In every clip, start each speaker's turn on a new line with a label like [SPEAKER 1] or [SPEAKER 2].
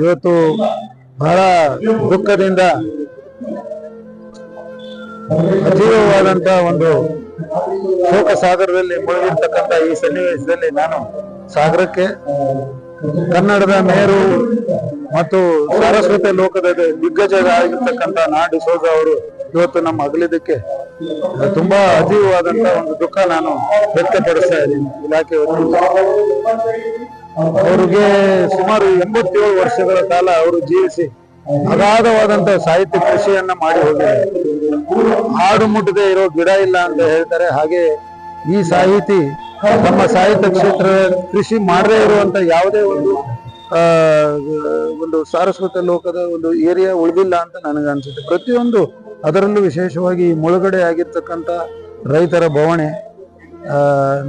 [SPEAKER 1] ಇವತ್ತು ಬಹಳ ದುಃಖದಿಂದ ಅತೀವವಾದಂತ ಒಂದು ಶೋಕ ಸಾಗರದಲ್ಲಿ ಮುಳುಗಿರ್ತಕ್ಕಂಥ ಈ ಸನ್ನಿವೇಶದಲ್ಲಿ ನಾನು ಸಾಗರಕ್ಕೆ, ಕನ್ನಡದ ಮೇರು ಮತ್ತು ಸಾರಸ್ವತ ಲೋಕದ ದಿಗ್ಗಜ ಆಗಿರ್ತಕ್ಕಂತ ನಾಡಿ ಸೋಜ ಅವರು ಇವತ್ತು ನಮ್ಮ ಅಗಲಿದಕ್ಕೆ ತುಂಬಾ ಅತೀವವಾದಂತ ಒಂದು ದುಃಖ ನಾನು ವ್ಯಕ್ತಪಡಿಸ್ತಾ ಇದ್ದೀನಿ. ಇಲಾಖೆ ಅವರಿಗೆ ಸುಮಾರು ಎಂಬತ್ತೇಳು ವರ್ಷಗಳ ಕಾಲ ಅವರು ಜೀವಿಸಿ ಅಗಾಧವಾದಂತ ಸಾಹಿತ್ಯ ಕೃಷಿಯನ್ನ ಮಾಡಿ ಹೋಗಿದ್ದಾರೆ. ಹಾಡು ಮುಟ್ಟದೆ ಇರೋ ಗಿಡ ಇಲ್ಲ ಅಂತ ಹೇಳ್ತಾರೆ. ಹಾಗೆ ಈ ಸಾಹಿತಿ ತಮ್ಮ ಸಾಹಿತ್ಯ ಕ್ಷೇತ್ರ ಕೃಷಿ ಮಾಡದೇ ಇರುವಂತ ಯಾವುದೇ ಒಂದು ಆ ಒಂದು ಸಾರಸ್ವತ ಲೋಕದ ಒಂದು ಏರಿಯಾ ಉಳಿದಿಲ್ಲ ಅಂತ ನನಗೆ ಅನ್ಸುತ್ತೆ. ಪ್ರತಿಯೊಂದು ಅದರಲ್ಲೂ ವಿಶೇಷವಾಗಿ ಮುಳುಗಡೆ ಆಗಿರ್ತಕ್ಕಂಥ ರೈತರ ಬವಣೆ ಆ,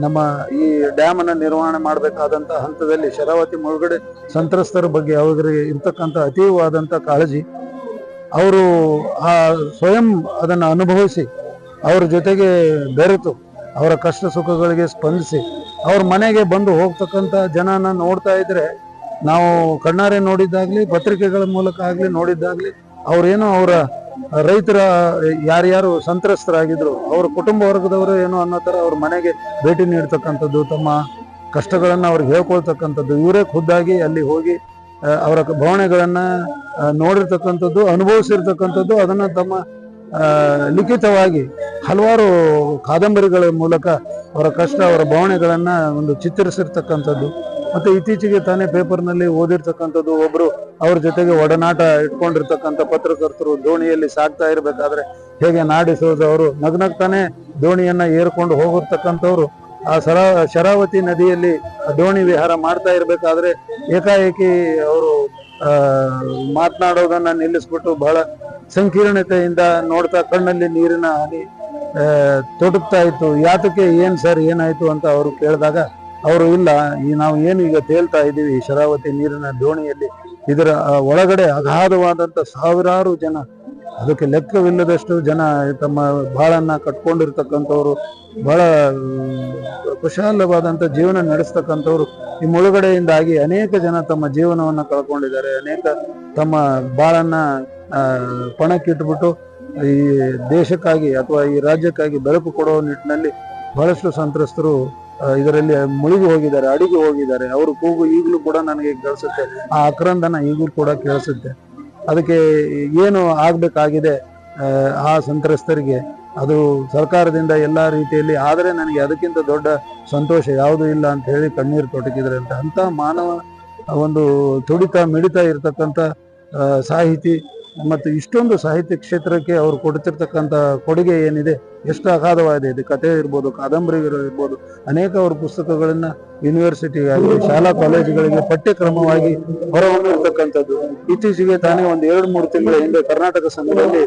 [SPEAKER 1] ನಮ್ಮ ಈ ಡ್ಯಾಮ್ ಅನ್ನ ನಿರ್ವಹಣೆ ಮಾಡಬೇಕಾದಂತ ಹಂತದಲ್ಲಿ ಶರಾವತಿ ಮುಳುಗಡೆ ಸಂತ್ರಸ್ತರ ಬಗ್ಗೆ ಅವರಿಗೆ ಇರ್ತಕ್ಕಂಥ ಅತೀವವಾದಂಥ ಕಾಳಜಿ. ಅವರು ಆ ಸ್ವಯಂ ಅದನ್ನು ಅನುಭವಿಸಿ, ಅವ್ರ ಜೊತೆಗೆ ಬೆರೆತು, ಅವರ ಕಷ್ಟ ಸುಖಗಳಿಗೆ ಸ್ಪಂದಿಸಿ, ಅವ್ರ ಮನೆಗೆ ಬಂದು ಹೋಗ್ತಕ್ಕಂಥ ಜನನ ನೋಡ್ತಾ ಇದ್ರೆ, ನಾವು ಕಣ್ಣಾರೆ ನೋಡಿದ್ದಾಗಲಿ, ಪತ್ರಿಕೆಗಳ ಮೂಲಕ ಆಗಲಿ ನೋಡಿದ್ದಾಗ್ಲಿ ಅವ್ರೇನೋ ಅವರ ರೈತರ, ಯಾರ್ಯಾರು ಸಂತ್ರಸ್ತರಾಗಿದ್ರು, ಅವ್ರ ಕುಟುಂಬ ವರ್ಗದವರು ಏನೋ ಅನ್ನೋ ತರ ಅವ್ರ ಮನೆಗೆ ಭೇಟಿ ನೀಡ್ತಕ್ಕಂಥದ್ದು, ತಮ್ಮ ಕಷ್ಟಗಳನ್ನು ಅವ್ರಿಗೆ ಹೇಳ್ಕೊಳ್ತಕ್ಕಂಥದ್ದು, ಇವರೇ ಖುದ್ದಾಗಿ ಅಲ್ಲಿ ಹೋಗಿ ಅವರ ಭಾವನೆಗಳನ್ನು ನೋಡಿರ್ತಕ್ಕಂಥದ್ದು, ಅನುಭವಿಸಿರ್ತಕ್ಕಂಥದ್ದು, ಅದನ್ನ ತಮ್ಮ ಲಿಖಿತವಾಗಿ ಹಲವಾರು ಕಾದಂಬರಿಗಳ ಮೂಲಕ ಅವರ ಕಷ್ಟ, ಅವರ ಭಾವನೆಗಳನ್ನು ಒಂದು ಚಿತ್ರಿಸಿರ್ತಕ್ಕಂಥದ್ದು ಮತ್ತೆ ಇತ್ತೀಚೆಗೆ ತಾನೇ ಪೇಪರ್ನಲ್ಲಿ ಓದಿರ್ತಕ್ಕಂಥದ್ದು ಒಬ್ರು ಅವ್ರ ಜೊತೆಗೆ ಒಡನಾಟ ಇಟ್ಕೊಂಡಿರ್ತಕ್ಕಂಥ ಪತ್ರಕರ್ತರು ದೋಣಿಯಲ್ಲಿ ಸಾಗ್ತಾ ಇರಬೇಕಾದ್ರೆ ಹೇಗೆ ನಾಡಿಸೋದು ಅವರು? ನಗ್ನಗ್ತಾನೆ ದೋಣಿಯನ್ನ ಏರ್ಕೊಂಡು ಹೋಗಿರ್ತಕ್ಕಂಥವ್ರು. ಆ ಸರಾ, ಶರಾವತಿ ನದಿಯಲ್ಲಿ ದೋಣಿ ವಿಹಾರ ಮಾಡ್ತಾ ಇರಬೇಕಾದ್ರೆ ಏಕಾಏಕಿ ಅವರು ಮಾತನಾಡೋದನ್ನ ನಿಲ್ಲಿಸ್ಬಿಟ್ಟು ಬಹಳ ಸಂಕೀರ್ಣತೆಯಿಂದ ನೋಡ್ತಾ ಕಣ್ಣಲ್ಲಿ ನೀರಿನ ಹನಿ ತೊಡಗ್ತಾ ಇತ್ತು. ಯಾತಕ್ಕೆ ಏನ್ ಸರ್ ಏನಾಯ್ತು ಅಂತ ಅವರು ಕೇಳಿದಾಗ ಅವರು ಇಲ್ಲ. ಈ ನಾವು ಏನು ಈಗ ತೇಲ್ತಾ ಇದ್ದೀವಿ ಶರಾವತಿ ನೀರಿನ ದೋಣಿಯಲ್ಲಿ. ಇದರ ಒಳಗಡೆ ಅಗಾಧವಾದಂಥ ಸಾವಿರಾರು ಜನ, ಅದಕ್ಕೆ ಲೆಕ್ಕವಿಲ್ಲದಷ್ಟು ಜನ ತಮ್ಮ ಬಾಳನ್ನು ಕಟ್ಕೊಂಡಿರ್ತಕ್ಕಂಥವ್ರು, ಬಹಳ ಕುಶಾಲವಾದಂಥ ಜೀವನ ನಡೆಸ್ತಕ್ಕಂಥವ್ರು, ಈ ಮುಳುಗಡೆಯಿಂದಾಗಿ ಅನೇಕ ಜನ ತಮ್ಮ ಜೀವನವನ್ನು ಕಳ್ಕೊಂಡಿದ್ದಾರೆ. ಅನೇಕ ತಮ್ಮ ಬಾಳನ್ನು ಪಣಕ್ಕಿಟ್ಬಿಟ್ಟು ಈ ದೇಶಕ್ಕಾಗಿ ಅಥವಾ ಈ ರಾಜ್ಯಕ್ಕಾಗಿ ಬೆಳಕು ಕೊಡೋ ನಿಟ್ಟಿನಲ್ಲಿ ಬಹಳಷ್ಟು ಸಂತ್ರಸ್ತರು ಇದರಲ್ಲಿ ಮುಳುಗಿ ಹೋಗಿದ್ದಾರೆ ಅಡಿಗೆ ಹೋಗಿದ್ದಾರೆ. ಅವರು ಕೂಗು ಈಗಲೂ ಕೂಡ ನನಗೆ ಕೇಳಿಸುತ್ತೆ. ಆ ಅಕ್ರಂದನ ಈಗಲೂ ಕೂಡ ಕೇಳಿಸುತ್ತೆ. ಅದಕ್ಕೆ ಏನು ಆಗ್ಬೇಕಾಗಿದೆ ಆ, ಸಂತ್ರಸ್ತರಿಗೆ? ಅದು ಸರ್ಕಾರದಿಂದ ಎಲ್ಲ ರೀತಿಯಲ್ಲಿ ಆದರೆ ನನಗೆ ಅದಕ್ಕಿಂತ ದೊಡ್ಡ ಸಂತೋಷ ಯಾವುದೂ ಇಲ್ಲ ಅಂತ ಹೇಳಿ ಕಣ್ಣೀರು ತೊಟಕಿದ್ರೆ ಅಂತ. ಅಂತ ಮಾನವ ಒಂದು ತುಡಿತ ಮಿಡಿತ ಇರತಕ್ಕಂಥ ಸಾಹಿತಿ ಮತ್ತು ಇಷ್ಟೊಂದು ಸಾಹಿತ್ಯ ಕ್ಷೇತ್ರಕ್ಕೆ ಅವರು ಕೊಡ್ತಿರ್ತಕ್ಕಂಥ ಕೊಡುಗೆ ಏನಿದೆ ಎಷ್ಟು ಅಗಾಧವಾಗಿದೆ. ಇದು ಕಥೆ ಇರ್ಬೋದು, ಕಾದಂಬರಿಗಳು ಇರ್ಬೋದು, ಅನೇಕ ಅವ್ರ ಪುಸ್ತಕಗಳನ್ನ ಯೂನಿವರ್ಸಿಟಿಗಾಗಿ ಶಾಲಾ ಕಾಲೇಜುಗಳಿಗೆ ಪಠ್ಯಕ್ರಮವಾಗಿ ಹೊರಹೊಮ್ಮಿರ್ತಕ್ಕಂಥದ್ದು ಇತ್ತೀಚೆಗೆ ತಾನೇ ಒಂದು ಎರಡು ಮೂರು ತಿಂಗಳ ಹಿಂದೆ ಕರ್ನಾಟಕ ಸಂಘದಲ್ಲಿ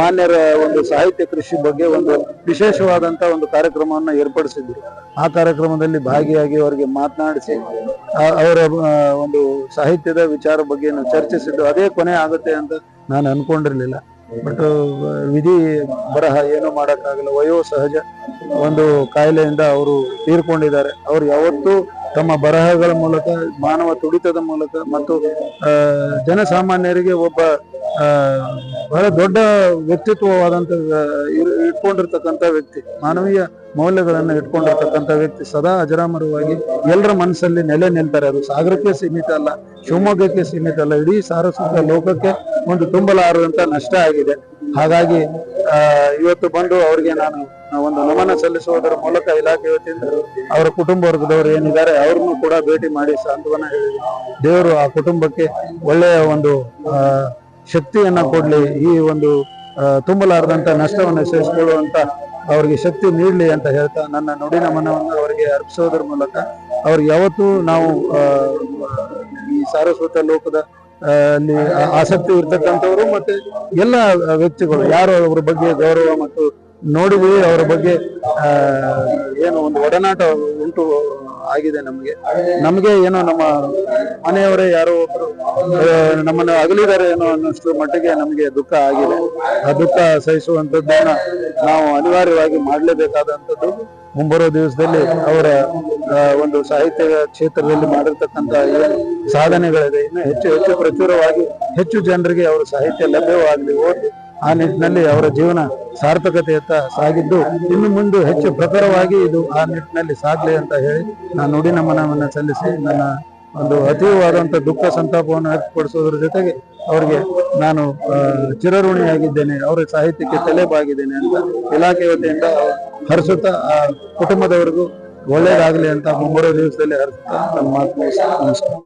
[SPEAKER 1] ಮಾನ್ಯರ ಒಂದು ಸಾಹಿತ್ಯ ಕೃಷಿ ಬಗ್ಗೆ ಒಂದು ವಿಶೇಷವಾದಂತ ಒಂದು ಕಾರ್ಯಕ್ರಮವನ್ನ ಏರ್ಪಡಿಸಿದ್ರು. ಆ ಕಾರ್ಯಕ್ರಮದಲ್ಲಿ ಭಾಗಿಯಾಗಿ ಅವರಿಗೆ ಮಾತನಾಡಿಸಿ ಅವರ ಒಂದು ಸಾಹಿತ್ಯದ ವಿಚಾರ ಬಗ್ಗೆ ಚರ್ಚಿಸಿದ್ದು, ಅದೇ ಕೊನೆ ಆಗುತ್ತೆ ಅಂತ ನಾನು ಅನ್ಕೊಂಡಿರ್ಲಿಲ್ಲ. ಬಟ್ ವಿಧಿ ಬರಹ ಏನು ಮಾಡೋಕ್ಕಾಗಲ್ಲ. ವಯೋ ಸಹಜ ಒಂದು ಕಾಯಿಲೆಯಿಂದ ಅವರು ತೀರ್ಕೊಂಡಿದ್ದಾರೆ. ಅವ್ರು ಯಾವತ್ತೂ ತಮ್ಮ ಬರಹಗಳ ಮೂಲಕ, ಮಾನವ ತುಡಿತದ ಮೂಲಕ ಮತ್ತು ಜನಸಾಮಾನ್ಯರಿಗೆ ಒಬ್ಬ ಬಹಳ ದೊಡ್ಡ ವ್ಯಕ್ತಿತ್ವವಾದಂಥ ಇಟ್ಕೊಂಡಿರ್ತಕ್ಕಂಥ ವ್ಯಕ್ತಿ, ಮಾನವೀಯ ಮೌಲ್ಯಗಳನ್ನ ಇಟ್ಕೊಂಡಿರ್ತಕ್ಕಂಥ ವ್ಯಕ್ತಿ ಸದಾ ಅಜರಾಮರವಾಗಿ ಎಲ್ಲರ ಮನಸ್ಸಲ್ಲಿ ನೆಲೆ ನಿಲ್ತಾರೆ. ಅದು ಸಾಗರಕ್ಕೆ ಸೀಮಿತ ಅಲ್ಲ, ಶಿವಮೊಗ್ಗಕ್ಕೆ ಸೀಮಿತ ಅಲ್ಲ, ಇಡೀ ಸಾರಸ್ವತ ಲೋಕಕ್ಕೆ ಒಂದು ತುಂಬಲಾರದಂತ ನಷ್ಟ ಆಗಿದೆ. ಹಾಗಾಗಿ ಇವತ್ತು ಬಂದು ಅವರಿಗೆ ನಾನು ಒಂದು ನಮನ ಸಲ್ಲಿಸುವುದರ ಮೂಲಕ ಇಲಾಖೆ ವತಿಯಿಂದ ಅವರ ಕುಟುಂಬ ವರ್ಗದವರು ಏನಿದ್ದಾರೆ, ಅವ್ರನ್ನು ಕೂಡ ಭೇಟಿ ಮಾಡಿ ಸಾಂತ್ವನ ಹೇಳಿದೆ ದೇವರು ಆ ಕುಟುಂಬಕ್ಕೆ ಒಳ್ಳೆಯ ಒಂದು ಶಕ್ತಿಯನ್ನ ಕೊಡ್ಲಿ. ಈ ಒಂದು ತುಂಬಲಾರದಂತ ನಷ್ಟವನ್ನು ಸಹಿಸಿಕೊಳ್ಳುವಂತ ಅವರಿಗೆ ಶಕ್ತಿ ನೀಡಲಿ ಅಂತ ಹೇಳ್ತಾ ನನ್ನ ನುಡಿನ ನಮನವನ್ನು ಅವರಿಗೆ ಅರ್ಪಿಸೋದ್ರ ಮೂಲಕ ಅವ್ರಿಗೆ ಯಾವತ್ತೂ ನಾವು ಈ ಸಾರಸ್ವತ ಲೋಕದ ಅಲ್ಲಿ ಆಸಕ್ತಿ ಇರ್ತಕ್ಕಂಥವ್ರು ಮತ್ತೆ ಎಲ್ಲ ವ್ಯಕ್ತಿಗಳು ಯಾರು ಅವ್ರ ಬಗ್ಗೆ ಗೌರವ ಮತ್ತು ನೋಡಿದೀವಿ ಅವರ ಬಗ್ಗೆ ಏನು ಒಂದು ಒಡನಾಟ ಉಂಟು ಆಗಿದೆ ನಮಗೆ. ನಮಗೆ ಏನೋ ನಮ್ಮ ಮನೆಯವರೇ ಯಾರೋ ಒಬ್ರು ನಮ್ಮನ್ನ ಅಗಲಿದ್ದಾರೆ ಏನೋ ಅನ್ನೋಷ್ಟು ಮಟ್ಟಿಗೆ ನಮಗೆ ದುಃಖ ಆಗಿದೆ. ಆ ದುಃಖ ಸಹಿಸುವಂತದ್ದನ್ನ ನಾವು ಅನಿವಾರ್ಯವಾಗಿ ಮಾಡಲೇಬೇಕಾದಂಥದ್ದು. ಮುಂಬರುವ ದಿವಸದಲ್ಲಿ ಅವರ ಒಂದು ಸಾಹಿತ್ಯ ಕ್ಷೇತ್ರದಲ್ಲಿ ಮಾಡಿರ್ತಕ್ಕಂಥ ಸಾಧನೆಗಳಿದೆ. ಇನ್ನು ಹೆಚ್ಚು ಹೆಚ್ಚು ಪ್ರಚುರವಾಗಿ ಹೆಚ್ಚು ಜನರಿಗೆ ಅವರ ಸಾಹಿತ್ಯ ಲಭ್ಯವಾಗಲಿ ಓದಿ ಆ ನಿಟ್ಟಿನಲ್ಲಿ ಅವರ ಜೀವನ ಸಾರ್ಥಕತೆಯತ್ತ ಸಾಗಿದ್ದು ಇನ್ನು ಮುಂದೆ ಹೆಚ್ಚು ಪ್ರಖರವಾಗಿ ಇದು ಆ ನಿಟ್ಟಿನಲ್ಲಿ ಸಾಗಲಿ ಅಂತ ಹೇಳಿ ನಾನು ನುಡಿ ನಮನವನ್ನು ಸಲ್ಲಿಸಿ ನನ್ನ ಒಂದು ಅತೀವಾದಂಥ ದುಃಖ ಸಂತಾಪವನ್ನು ವ್ಯಕ್ತಪಡಿಸೋದ್ರ ಜೊತೆಗೆ ಅವರಿಗೆ ನಾನು ಚಿರಋಣಿಯಾಗಿದ್ದೇನೆ, ಅವರ ಸಾಹಿತ್ಯಕ್ಕೆ ತಲೆಬಾಗಿದ್ದೇನೆ ಅಂತ ಇಲಾಖೆ ವತಿಯಿಂದ ಹರಿಸುತ್ತಾ ಆ ಕುಟುಂಬದವರಿಗೂ ಒಳ್ಳೆಯದಾಗಲಿ ಅಂತ ಮುಂಬರುವ ದಿವಸದಲ್ಲಿ ಹರಿಸುತ್ತಾ ನನ್ನ ಮಾತು. ನಮಸ್ಕಾರ